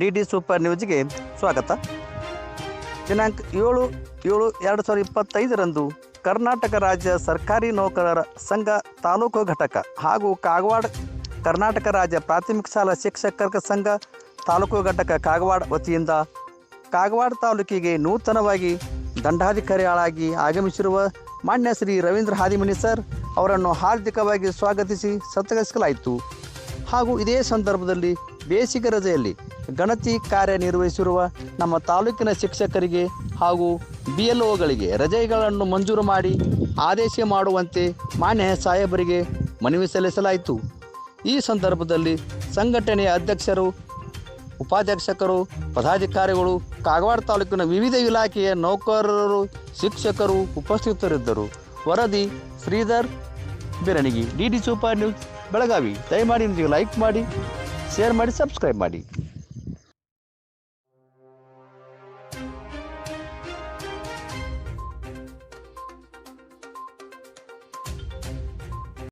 D D super ನ್ಯೂಸ್ಗೆ ಸ್ವಾಗತ. ದಿನಾಂಕ ಏಳು ಏಳು ಎರಡು ಸಾವಿರದ ಇಪ್ಪತ್ತೈದರಂದು ಕರ್ನಾಟಕ ರಾಜ್ಯ ಸರ್ಕಾರಿ ನೌಕರರ ಸಂಘ ತಾಲೂಕು ಘಟಕ ಹಾಗೂ ಕಾಗವಾಡ ಕರ್ನಾಟಕ ರಾಜ್ಯ ಪ್ರಾಥಮಿಕ ಶಾಲಾ ಶಿಕ್ಷಕರ ಸಂಘ ತಾಲೂಕು ಘಟಕ ಕಾಗವಾಡ ವತಿಯಿಂದ ಕಾಗವಾಡ ತಾಲೂಕಿಗೆ ನೂತನವಾಗಿ ದಂಡಾಧಿಕಾರಿಗಳಾಗಿ ಆಗಮಿಸಿರುವ ಮಾನ್ಯ ಶ್ರೀ ರವೀಂದ್ರ ಹಾದಿಮನಿ ಸರ್ ಅವರನ್ನು ಹಾರ್ದಿಕವಾಗಿ ಸ್ವಾಗತಿಸಿ ಸತ್ಕರಿಸಲಾಯಿತು. ಹಾಗೂ ಇದೇ ಸಂದರ್ಭದಲ್ಲಿ ಬೇಸಿಗೆ ರಜೆಯಲ್ಲಿ ಗಣತಿ ಕಾರ್ಯನಿರ್ವಹಿಸಿರುವ ನಮ್ಮ ತಾಲೂಕಿನ ಶಿಕ್ಷಕರಿಗೆ ಹಾಗೂ ಬಿ ಎಲ್ ಒಗಳಿಗೆ ರಜೆಗಳನ್ನು ಮಂಜೂರು ಮಾಡಿ ಆದೇಶ ಮಾಡುವಂತೆ ಮಾನ್ಯ ಸಾಹೇಬರಿಗೆ ಮನವಿ ಸಲ್ಲಿಸಲಾಯಿತು. ಈ ಸಂದರ್ಭದಲ್ಲಿ ಸಂಘಟನೆಯ ಅಧ್ಯಕ್ಷರು, ಉಪಾಧ್ಯಕ್ಷಕರು, ಪದಾಧಿಕಾರಿಗಳು, ಕಾಗವಾಡ ತಾಲೂಕಿನ ವಿವಿಧ ಇಲಾಖೆಯ ನೌಕರರು, ಶಿಕ್ಷಕರು ಉಪಸ್ಥಿತರಿದ್ದರು. ವರದಿ Shridhar Biranagi D D super news, Belagavi. ದಯಮಾಡಿ ನಿಮಗೆ ಲೈಕ್ ಮಾಡಿ, ಶೇರ್ ಮಾಡಿ, ಸಬ್ಸ್ಕ್ರೈಬ್ ಮಾಡಿ.